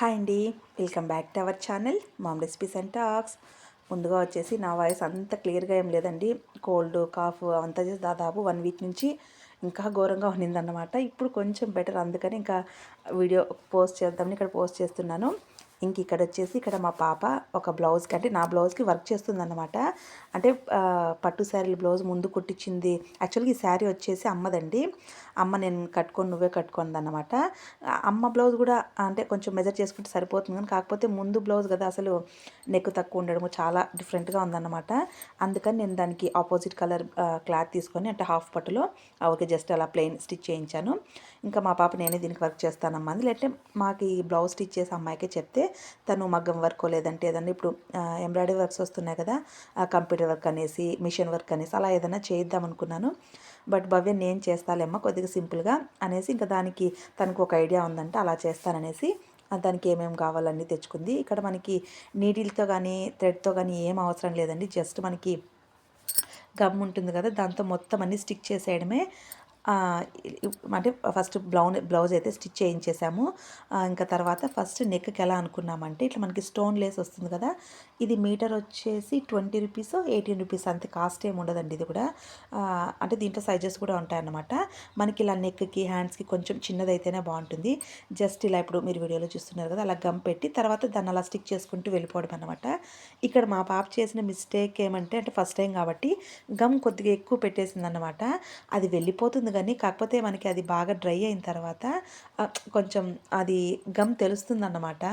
Hi అండి. Welcome back to our channel mom recipes and talks. ముందుగా వచ్చేసి నా వాయిస్ అంత క్లియర్గా ఏం లేదండి. కోల్డ్ కాఫ్ అంతా చేసి దాదాపు వన్ వీక్ నుంచి ఇంకా ఘోరంగా ఉన్నిందన్నమాట. ఇప్పుడు కొంచెం బెటర్ అందుకని ఇంకా వీడియో పోస్ట్ చేద్దామని ఇక్కడ పోస్ట్ చేస్తున్నాను. ఇంక ఇక్కడ వచ్చేసి ఇక్కడ మా పాప ఒక బ్లౌజ్కి అంటే నా బ్లౌజ్కి వర్క్ చేస్తుందన్నమాట. అంటే పట్టు శారీలు బ్లౌజ్ ముందు కుట్టించింది. యాక్చువల్గా ఈ శారీ వచ్చేసి అమ్మదండి. అమ్మ నేను కట్టుకొని నువ్వే కట్టుకుంది అనమాట అమ్మ బ్లౌజ్ కూడా అంటే కొంచెం మెజర్ చేసుకుంటే సరిపోతుంది కానీ కాకపోతే ముందు బ్లౌజ్ కదా అసలు నెక్ తక్కువ ఉండడము చాలా డిఫరెంట్గా ఉందన్నమాట. అందుకని నేను దానికి ఆపోజిట్ కలర్ క్లాత్ తీసుకొని అంటే హాఫ్ పట్టులో ఓకే జస్ట్ అలా ప్లెయిన్ స్టిచ్ చేయించాను. ఇంకా మా పాప నేనే దీనికి వర్క్ చేస్తానమ్మా లేదంటే మాకు ఈ బ్లౌజ్ స్టిచ్ చేసే అమ్మాయికే చెప్తే తను మగ్గం వర్క్ లేదంటే ఏదన్నా ఇప్పుడు ఎంబ్రాయిడరీ వర్క్స్ వస్తున్నాయి కదా కంప్యూటర్ వర్క్ అనేసి మిషన్ వర్క్ అనేసి అలా ఏదైనా చేద్దాం అనుకున్నాను. బట్ భవ్య నేను చేస్తాలేమ్మా కొద్దిగా సింపుల్గా అనేసి ఇంకా దానికి తనకు ఒక ఐడియా ఉందంటే అలా చేస్తాననేసి దానికి ఏమేమి కావాలన్నీ తెచ్చుకుంది. ఇక్కడ మనకి నీటిలతో కానీ థ్రెడ్తో కానీ ఏం అవసరం లేదండి. జస్ట్ మనకి గమ్ ఉంటుంది కదా దాంతో మొత్తం అన్ని స్టిక్ చేసేయడమే. అంటే ఫస్ట్ బ్లౌన్ బ్లౌజ్ అయితే స్టిచ్ చేయించేసాము. ఇంకా తర్వాత ఫస్ట్ నెక్కి ఎలా అనుకున్నామంటే ఇట్లా మనకి స్టోన్ లేస్ వస్తుంది కదా ఇది మీటర్ వచ్చేసి ట్వంటీ రూపీస్ ఎయిటీన్ రూపీస్ అంత కాస్ట్ ఏమి ఉండదండి ఇది కూడా. అంటే దీంట్లో సైజెస్ కూడా ఉంటాయన్నమాట. మనకి ఇలా నెక్కి హ్యాండ్స్కి కొంచెం చిన్నదైతేనే బాగుంటుంది. జస్ట్ ఇలా ఇప్పుడు మీరు వీడియోలో చూస్తున్నారు కదా అలా గమ్ పెట్టి తర్వాత దాన్ని అలా స్టిక్ చేసుకుంటూ వెళ్ళిపోవడం అనమాట ఇక్కడ మా పాప చేసిన మిస్టేక్ ఏమంటే అంటే ఫస్ట్ టైం కాబట్టి గమ్ కొద్దిగా ఎక్కువ పెట్టేసింది అనమాట అది వెళ్ళిపోతుంది కానీ కాకపోతే మనకి అది బాగా డ్రై అయిన తర్వాత కొంచెం అది గమ్ తెలుస్తుంది అన్నమాట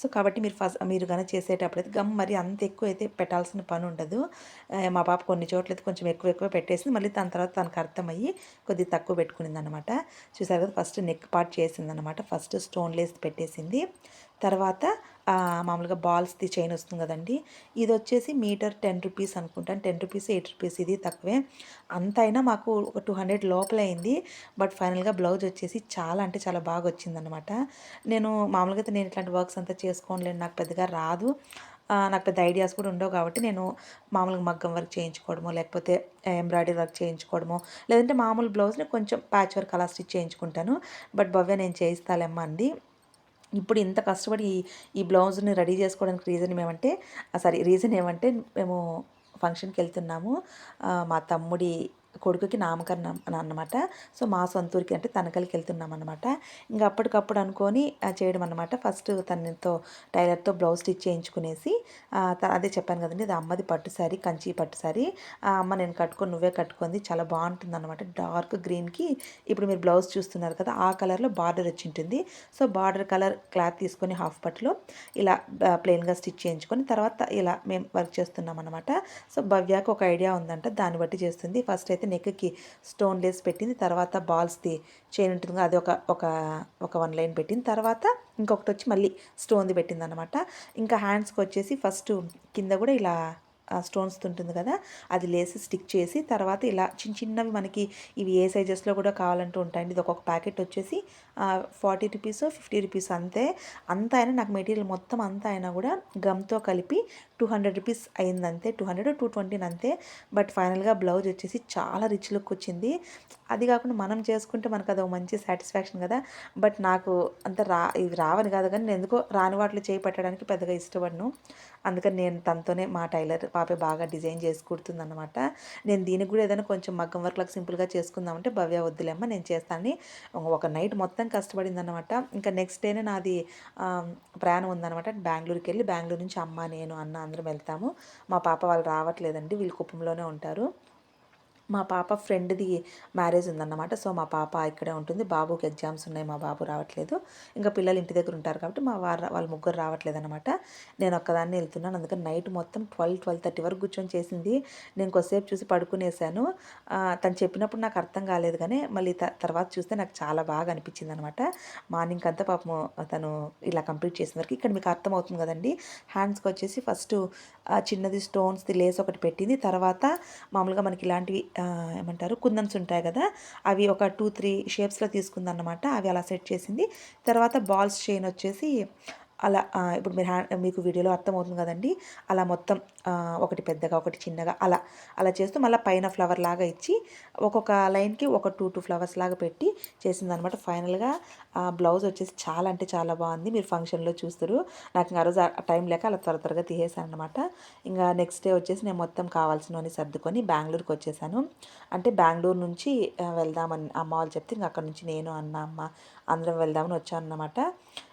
సో కాబట్టి మీరు ఫస్ట్ మీరు కానీ చేసేటప్పుడైతే గమ్ మరి అంత ఎక్కువ అయితే పెట్టాల్సిన పని ఉండదు. మా పాప కొన్ని చోట్ల అయితే కొంచెం ఎక్కువ ఎక్కువ పెట్టేసింది. మళ్ళీ దాని తర్వాత తనకు అర్థమయ్యి కొద్దిగా తక్కువ పెట్టుకునింది అనమాట చూసారు కదా ఫస్ట్ నెక్ పార్ట్ చేసింది అనమాట ఫస్ట్ స్టోన్ లేస్ పెట్టేసింది. తర్వాత మామూలుగా బాల్స్ది చైన్ వస్తుంది కదండి. ఇది వచ్చేసి మీటర్ టెన్ రూపీస్ అనుకుంటాను. టెన్ రూపీస్ ఎయిట్ రూపీస్ ఇది తక్కువే. అంత అయినా మాకు ఒక టూ హండ్రెడ్ లోపల అయింది. బట్ ఫైనల్గా బ్లౌజ్ వచ్చేసి చాలా అంటే చాలా బాగా వచ్చిందనమాట నేను మామూలుగా అయితే నేను ఇట్లాంటి వర్క్స్ అంతా చేసుకోలేను నాకు పెద్దగా రాదు. నాకు పెద్ద ఐడియాస్ కూడా ఉండవు కాబట్టి నేను మామూలుగా మగ్గం వర్క్ చేయించుకోవడమో లేకపోతే ఎంబ్రాయిడరీ వర్క్ చేయించుకోవడమో లేదంటే మామూలు బ్లౌజ్ని కొంచెం ప్యాచ్ వర్క్ అలా స్టిచ్ చేయించుకుంటాను. బట్ భవ్య నేను చేయిస్తాలేమ్మా అంది. ఇప్పుడు ఇంత కష్టపడి ఈ బ్లౌజ్ని రెడీ చేసుకోవడానికి రీజన్ ఏమంటే సారీ రీజన్ ఏమంటే మేము ఫంక్షన్కి వెళ్తున్నాము. మా తమ్ముడి కొడుకుకి నామకరణం అన్నమాట. సో మా సొంతూరికి అంటే తనకలికి వెళ్తున్నాం అనమాట ఇంకా అప్పటికప్పుడు అనుకొని చేయడం అనమాట ఫస్ట్ తనతో టైలర్తో బ్లౌజ్ స్టిచ్ చేయించుకునేసి అదే చెప్పాను కదండి అది అమ్మది పట్టు శారీ కంచి పట్టు శారీ అమ్మ నేను కట్టుకొని నువ్వే కట్టుకుంది చాలా బాగుంటుంది అనమాట డార్క్ గ్రీన్కి ఇప్పుడు మీరు బ్లౌజ్ చూస్తున్నారు కదా ఆ కలర్లో బార్డర్ వచ్చి ఉంటుంది. సో బార్డర్ కలర్ క్లాత్ తీసుకొని హాఫ్ పట్టులో ఇలా ప్లెయిన్గా స్టిచ్ చేయించుకొని తర్వాత ఇలా మేము వర్క్ చేస్తున్నాం అనమాట సో భవ్యాకి ఒక ఐడియా ఉందంట దాన్ని బట్టి చేస్తుంది. ఫస్ట్ అయితే నెక్కి స్టోన్ లేస్ పెట్టింది తర్వాత బాల్స్ది చైన్ ఉంటుంది అది ఒక ఒక ఒక వన్ లైన్ పెట్టింది తర్వాత ఇంకొకటి వచ్చి మళ్ళీ స్టోన్ది పెట్టింది అనమాట ఇంకా హ్యాండ్స్కి వచ్చేసి ఫస్ట్ కింద కూడా ఇలా స్టోన్స్ ఉంటుంది కదా అది లేసి స్టిక్ చేసి తర్వాత ఇలా చిన్న చిన్నవి మనకి ఇవి ఏ సైజెస్లో కూడా కావాలంటూ ఉంటాయండి. ఇది ఒక్కొక్క ప్యాకెట్ వచ్చేసి ఫార్టీ రూపీస్ ఫిఫ్టీ రూపీస్ అంతే. అంత అయినా నాకు మెటీరియల్ మొత్తం అంతా అయినా కూడా గమ్తో కలిపి టూ హండ్రెడ్ రూపీస్ అయిందంతే టూ హండ్రెడ్ టూ ట్వంటీని అంతే బట్ ఫైనల్గా బ్లౌజ్ వచ్చేసి చాలా రిచ్ లుక్ వచ్చింది. అది కాకుండా మనం చేసుకుంటే మనకు అది మంచి సాటిస్ఫాక్షన్ కదా. బట్ నాకు అంత రా ఇది రావని కాదు కానీ నేను ఎందుకో రాని వాటిలో చేయి పెట్టడానికి పెద్దగా ఇష్టపడను. అందుకని నేను తనతోనే మా టైలర్ పాపే బాగా డిజైన్ చేసి కుడుతుందన్నమాట. నేను దీనికి కూడా ఏదైనా కొంచెం మగ్గం వర్క్లకు సింపుల్గా చేసుకుందామంటే భవ్య వద్దులేమ్మ నేను చేస్తానని. ఒక నైట్ మొత్తం కష్టపడింది అనమాట ఇంకా నెక్స్ట్ డేనే నాది ప్రయాణం ఉందనమాట బెంగళూరుకి వెళ్ళి బెంగళూరు నుంచి అమ్మ నేను అన్న అందరం వెళ్తాము. మా పాప వాళ్ళు రావట్లేదండి. వీళ్ళు కుప్పంలోనే ఉంటారు. మా పాప ఫ్రెండ్ది మ్యారేజ్ ఉందన్నమాట. సో మా పాప ఇక్కడే ఉంటుంది. బాబుకి ఎగ్జామ్స్ ఉన్నాయి. మా బాబు రావట్లేదు. ఇంకా పిల్లలు ఇంటి దగ్గర ఉంటారు కాబట్టి మా వారు వాళ్ళ ముగ్గురు రావట్లేదు అనమాట నేను ఒక్కదాన్ని వెళ్తున్నాను. అందుకని నైట్ మొత్తం ట్వెల్వ్ ట్వెల్వ్ థర్టీ వరకు కూర్చొని చేసింది. నేను కొద్దిసేపు చూసి పడుకునేసాను. తను చెప్పినప్పుడు నాకు అర్థం కాలేదు కానీ మళ్ళీ తర్వాత చూస్తే నాకు చాలా బాగా అనిపించింది అనమాట మార్నింగ్ అంతా పాపం తను ఇలా కంప్లీట్ చేసిన వరకు ఇక్కడ మీకు అర్థమవుతుంది కదండి. హ్యాండ్స్కి వచ్చేసి ఫస్ట్ చిన్నది స్టోన్స్ది లేస్ ఒకటి పెట్టింది. తర్వాత మామూలుగా మనకి ఇలాంటివి ఏమంటారు కుందన్స్ ఉంటాయి కదా అవి ఒక టూ త్రీ షేప్స్లో తీసుకుందన్నమాట. అవి అలా సెట్ చేసింది. తర్వాత బాల్స్ చైన్ వచ్చేసి అలా ఇప్పుడు మీరు హ్యాండ్ మీకు వీడియోలో అర్థమవుతుంది కదండి. అలా మొత్తం ఒకటి పెద్దగా ఒకటి చిన్నగా అలా అలా చేస్తూ మళ్ళీ పైన ఫ్లవర్ లాగా ఇచ్చి ఒక్కొక్క లైన్కి ఒక టూ టూ ఫ్లవర్స్ లాగా పెట్టి చేసింది అనమాట ఫైనల్గా బ్లౌజ్ వచ్చేసి చాలా అంటే చాలా బాగుంది. మీరు ఫంక్షన్లో చూస్తారు. నాకు ఇంకా ఆ రోజు టైం లేక అలా త్వర త్వరగా తీసేసాను అనమాట ఇంకా నెక్స్ట్ డే వచ్చేసి నేను మొత్తం కావాల్సినవన్నీ సర్దుకొని బెంగళూరుకి వచ్చేసాను. అంటే బెంగళూరు నుంచి వెళ్దామని అమ్మ వాళ్ళు చెప్తే ఇంకా అక్కడ నుంచి నేను అన్న అమ్మ అందరం వెళ్దామని వచ్చాను అనమాట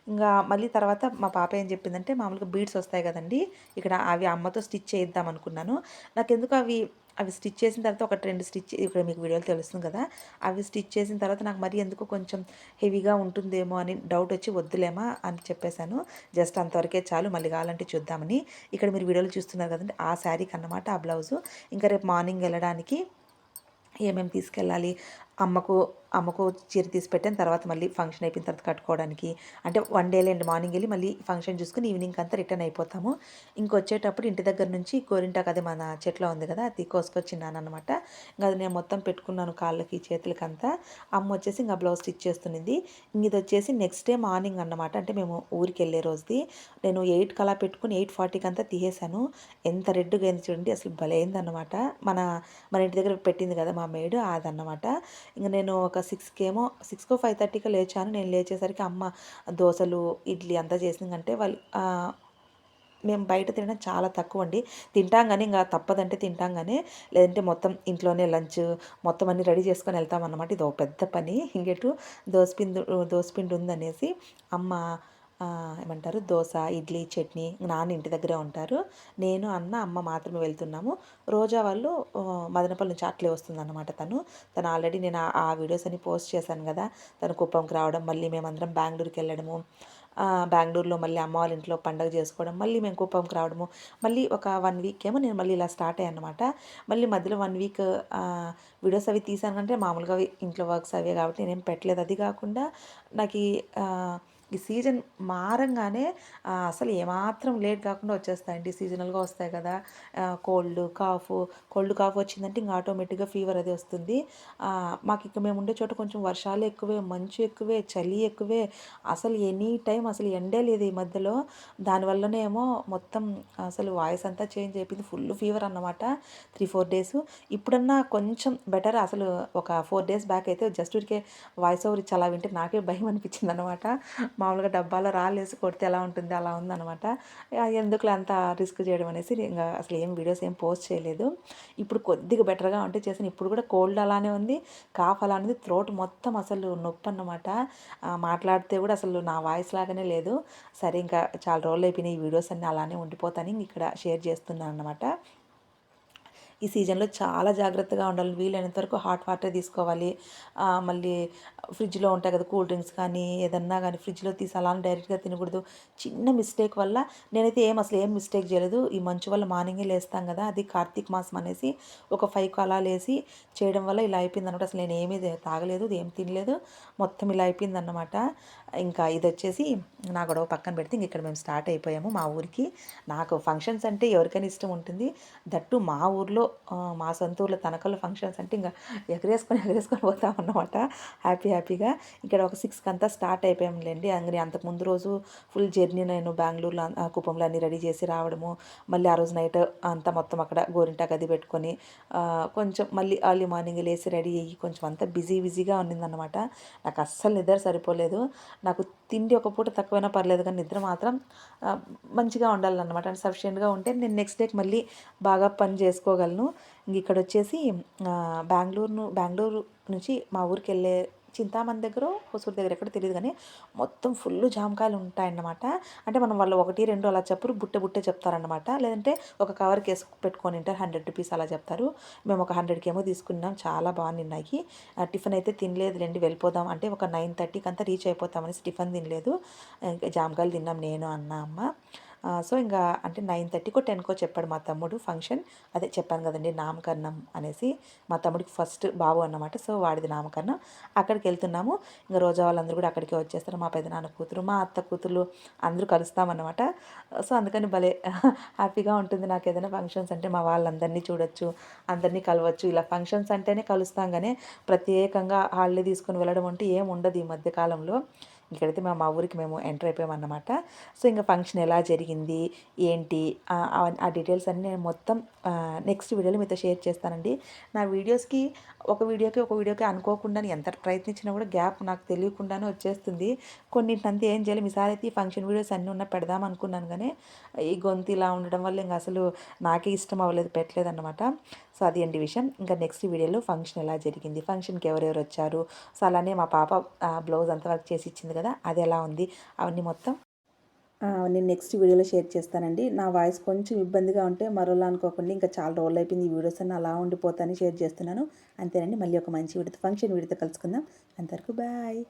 ఇంకా మళ్ళీ తర్వాత మా పాప ఏం చెప్పిందంటే మామూలుగా బీడ్స్ వస్తాయి కదండి ఇక్కడ అవి అమ్మతో స్టిచ్ చేద్దాం అనుకున్నాను. నాకు ఎందుకు అవి అవి స్టిచ్ చేసిన తర్వాత ఒక రెండు స్టిచ్ ఇక్కడ మీకు వీడియోలు తెలుస్తుంది కదా అవి స్టిచ్ చేసిన తర్వాత నాకు మరి ఎందుకు కొంచెం హెవీగా ఉంటుందేమో అని డౌట్ వచ్చి వద్దులేమా అని చెప్పేశాను. జస్ట్ అంతవరకే చాలు మళ్ళీ కావాలంటే చూద్దామని. ఇక్కడ మీరు వీడియోలు చూస్తున్నారు కదండి ఆ శారీకి అన్నమాట ఆ బ్లౌజు. ఇంకా రేపు మార్నింగ్ వెళ్ళడానికి ఏమేమి తీసుకెళ్ళాలి అమ్మకు అమ్మకు చీర తీసి పెట్టాను. తర్వాత మళ్ళీ ఫంక్షన్ అయిపోయిన తర్వాత కట్టుకోవడానికి. అంటే వన్ డే లేండి మార్నింగ్ వెళ్ళి మళ్ళీ ఫంక్షన్ చూసుకుని ఈవినింగ్ అంతా రిటర్న్ అయిపోతాము. ఇంకొచ్చేటప్పుడు ఇంటి దగ్గర నుంచి గోరింటాకు అదే మన చెట్లో ఉంది కదా అది కోసుకొచ్చిన్నాను అనమాట ఇంకా అది నేను మొత్తం పెట్టుకున్నాను కాళ్ళకి చేతులకి అంతా అమ్మ వచ్చేసి ఇంకా బ్లౌజ్ స్టిచ్ చేస్తున్నది ఇది వచ్చేసి నెక్స్ట్ డే మార్నింగ్ అన్నమాట. అంటే మేము ఊరికి వెళ్ళే రోజుది. నేను ఎయిట్ కలా పెట్టుకుని ఎయిట్ ఫార్టీకి అంతా తీసేశాను. ఎంత రెడ్గా అయింది చూడండి అసలు భలే అయిందన్నమాట మన మన ఇంటి దగ్గర పెట్టింది కదా మా మేడు అదన్నమాట. ఇంకా నేను ఒక సిక్స్కి ఏమో సిక్స్కో ఫైవ్ థర్టీకి లేచాను. నేను లేచేసరికి అమ్మ దోశలు ఇడ్లీ అంతా చేసిందంటే వాళ్ళు మేము బయట తినడం చాలా తక్కువ అండి తింటాం కానీ ఇంకా తప్పదంటే తింటాం కానీ లేదంటే మొత్తం ఇంట్లోనే లంచ్ మొత్తం అన్ని రెడీ చేసుకొని వెళ్తాం అన్నమాట ఇది ఒక పెద్ద పని. ఇంకెటు దోసపిండి దోసపిండి ఉందనేసి అమ్మ ఏమంటారు దోశ ఇడ్లీ చట్నీ నాన్న ఇంటి దగ్గరే ఉంటారు. నేను అన్న అమ్మ మాత్రమే వెళ్తున్నాము. రోజా వాళ్ళు మదనపల్లి నుంచి అట్లే వస్తుందన్నమాట తను. తను ఆల్రెడీ నేను ఆ- వీడియోస్ అని పోస్ట్ చేశాను కదా. తను కుప్పంకి రావడం మళ్ళీ మేమందరం బెంగళూరుకి వెళ్ళడము బెంగళూరులో మళ్ళీ అమ్మ వాళ్ళ ఇంట్లో పండగ చేసుకోవడం మళ్ళీ మేము కుప్పంకి రావడము. మళ్ళీ ఒక వన్ వీక్ ఏమో నేను మళ్ళీ ఇలా స్టార్ట్ అయ్యాను అనమాట మళ్ళీ మధ్యలో వన్ వీక్ వీడియోస్ అవి తీసాను అంటే మామూలుగా అవి ఇంట్లో వర్క్స్ అవే కాబట్టి నేనేం పెట్టలేదు. అది కాకుండా నాకు ఈ సీజన్ మారంగానే అసలు ఏమాత్రం లేట్ కాకుండా వచ్చేస్తాయండి. సీజనల్గా వస్తాయి కదా. కోల్డ్ కాఫ్ కోల్డ్ కాఫ్ వచ్చిందంటే ఇంకా ఆటోమేటిక్గా ఫీవర్ అది వస్తుంది. మాకు ఇక మేము ఉండే చోట కొంచెం వర్షాలు ఎక్కువే మంచు ఎక్కువే చలి ఎక్కువే. అసలు ఎనీ టైం అసలు ఎండే లేదు ఈ మధ్యలో. దానివల్లనేమో మొత్తం అసలు వాయిస్ అంతా చేంజ్ అయిపోయింది. ఫుల్ ఫీవర్ అన్నమాట. Three four days. ఇప్పుడన్నా కొంచెం బెటర్ అసలు ఒక ఫోర్ డేస్ బ్యాక్ అయితే జస్ట్ ఊరికే వాయిస్ ఓవర్ ఇచ్చి అలా వింటే నాకే భయం అనిపించింది అనమాట మామూలుగా డబ్బాలో రాళ్ళేసి కొడితే ఎలా ఉంటుంది అలా ఉంది అనమాట ఎందుకులే అంత రిస్క్ చేయడం అనేసి ఇంకా అసలు ఏం వీడియోస్ ఏం పోస్ట్ చేయలేదు. ఇప్పుడు కొద్దిగా బెటర్గా ఉంటే చేసిన ఇప్పుడు కూడా కోల్డ్ అలానే ఉంది. కాఫ్ అలానే ఉంది. థ్రోట్ మొత్తం అసలు నొప్పి అన్నమాట. మాట్లాడితే కూడా అసలు నా వాయిస్ లాగానే లేదు. సరే ఇంకా చాలా రోజులు అయిపోయినాయి ఈ వీడియోస్ అన్నీ అలానే ఉండిపోతాను. ఇక్కడ షేర్ చేస్తున్నాను అనమాట ఈ సీజన్లో చాలా జాగ్రత్తగా ఉండాలి. వీలైనంత వరకు హాట్ వాటర్ తీసుకోవాలి. మళ్ళీ ఫ్రిడ్జ్లో ఉంటాయి కదా కూల్ డ్రింక్స్ కానీ ఏదన్నా కానీ ఫ్రిడ్జ్లో తీసి అలా డైరెక్ట్గా తినకూడదు. చిన్న మిస్టేక్ వల్ల నేనైతే ఏం అసలు ఏం మిస్టేక్ చేయలేదు. ఈ మంచు వల్ల మార్నింగే లేస్తాం కదా అది కార్తీక మాసం అనేసి ఒక ఫైవ్ అలా లేసి చేయడం వల్ల ఇలా అయిపోయింది అనమాట అసలు నేను ఏమీ తాగలేదు ఏం తినలేదు. మొత్తం ఇలా అయిపోయింది అనమాట ఇంకా ఇది వచ్చేసి నా గొడవ పక్కన పెడితే ఇంక ఇక్కడ మేము స్టార్ట్ అయిపోయాము మా ఊరికి. నాకు ఫంక్షన్స్ అంటే ఎవరికైనా ఇష్టం ఉంటుంది. దట్టు మా ఊర్లో మా సొంత ఊర్లో తనకల్లో ఫంక్షన్స్ అంటే ఇంకా ఎగరేసుకొని ఎగరేసుకొని పోతాం అన్నమాట. హ్యాపీ హ్యాపీగా ఇక్కడ ఒక సిక్స్కి అంతా స్టార్ట్ అయిపోయాంలేండి అంగని అంతకు ముందు రోజు ఫుల్ జర్నీ నేను బెంగళూరులో అన్- కుప్పంలో అన్ని రెడీ చేసి రావడము మళ్ళీ ఆ రోజు నైట్ అంతా మొత్తం అక్కడ గోరింటాకు అది పెట్టుకొని కొంచెం మళ్ళీ ఎర్లీ మార్నింగ్ లేచి రెడీ అయ్యి కొంచెం అంతా బిజీ బిజీగా ఉన్నిందన్నమాట. నాకు అస్సలు నిద్ర సరిపోలేదు. నాకు తిండి ఒక పూట తక్కువైనా పర్లేదు కానీ నిద్ర మాత్రం మంచిగా ఉండాలన్నమాట. అంటే సఫిషియెంట్గా ఉంటే నేను నెక్స్ట్ డేకి మళ్ళీ బాగా పని చేసుకోగలను. ఇంక ఇక్కడ వచ్చేసి ఆ, బెంగళూరు బెంగళూరు నుంచి మా ఊరికి వెళ్ళే చింతామణి దగ్గర హొసూరు దగ్గర ఎక్కడ తెలియదు కానీ మొత్తం ఫుల్ జామకాయలు ఉంటాయన్నమాట. అంటే మనం వాళ్ళు ఒకటి రెండు అలా చెప్పరు బుట్ట బుట్టే చెప్తారన్నమాట. లేదంటే ఒక కవర్కి వేసి పెట్టుకొని ఉంటారు హండ్రెడ్ రూపీస్ అలా చెప్తారు. మేము ఒక హండ్రెడ్కి ఏమో తీసుకున్నాం చాలా బాగున్నాయి టిఫిన్ అయితే తినలేదు రండి వెళ్ళిపోదాం అంటే ఒక నైన్ థర్టీకి అంతా రీచ్ అయిపోతామనేసి టిఫిన్ తినలేదు. ఇంకా జామకాయలు తిన్నాం నేను అన్న అమ్మ. సో ఇంకా అంటే నైన్ థర్టీకో టెన్కో చెప్పాడు మా తమ్ముడు ఫంక్షన్. అదే చెప్పాను కదండి నామకరణం అనేసి మా తమ్ముడికి ఫస్ట్ బాబు అన్నమాట. సో వాడిది నామకరణం. అక్కడికి వెళ్తున్నాము. ఇంకా రోజా వాళ్ళందరూ కూడా అక్కడికే వచ్చేస్తారు. మా పెదనాన్న కూతురు మా అత్త కూతురు అందరూ కలుస్తామన్నమాట. సో అందుకని భలే హ్యాపీగా ఉంటుంది నాకు ఏదైనా ఫంక్షన్స్ అంటే. మా వాళ్ళందరినీ చూడొచ్చు అందరినీ కలవచ్చు. ఇలా ఫంక్షన్స్ అంటేనే కలుస్తాం. కానీ ప్రత్యేకంగా హాలిడే తీసుకొని వెళ్ళడం అంటే ఏం ఉండదు ఈ మధ్యకాలంలో ఇక్కడైతే మేము మా ఊరికి మేము ఎంటర్ అయిపోయామన్నమాట. సో ఇంకా ఫంక్షన్ ఎలా జరిగింది ఏంటి ఆ, డీటెయిల్స్ అన్నీ నేను మొత్తం నెక్స్ట్ వీడియోలో మీతో షేర్ చేస్తానండి. నా వీడియోస్కి ఒక వీడియోకి ఒక వీడియోకి అనుకోకుండా ఎంత ప్రయత్నించినా కూడా గ్యాప్ నాకు తెలియకుండానే వచ్చేస్తుంది. కొన్నింటినంతా ఏం చేయాలి ఈసారి అయితే ఈ ఫంక్షన్ వీడియోస్ అన్నీ ఉన్న పెడదాం అనుకున్నాను కానీ ఈ గొంతు ఇలా ఉండడం వల్ల ఇంకా అసలు నాకే ఇష్టం అవ్వలేదు పెట్టలేదు అనమాట సో అది అండి విషయం. ఇంకా నెక్స్ట్ వీడియోలో ఫంక్షన్ ఎలా జరిగింది ఫంక్షన్కి ఎవరెవరు వచ్చారు? సో అలానే మా పాప బ్లౌజ్ అంత వర్క్ చేసి ఇచ్చింది కదా అది ఎలా ఉంది? అవన్నీ మొత్తం నేను నెక్స్ట్ వీడియోలో షేర్ చేస్తానండి. నా వాయిస్ కొంచెం ఇబ్బందిగా ఉంటే మరోలా అనుకోకుండా. ఇంకా చాలా రోజులు అయిపోయింది ఈ వీడియోస్ అన్నీ అలా ఉండిపోతాయని షేర్ చేస్తున్నాను. అంతేనండి. మళ్ళీ ఒక మంచి విడత ఫంక్షన్ విడత కలుసుకుందాం. అంతవరకు బాయ్.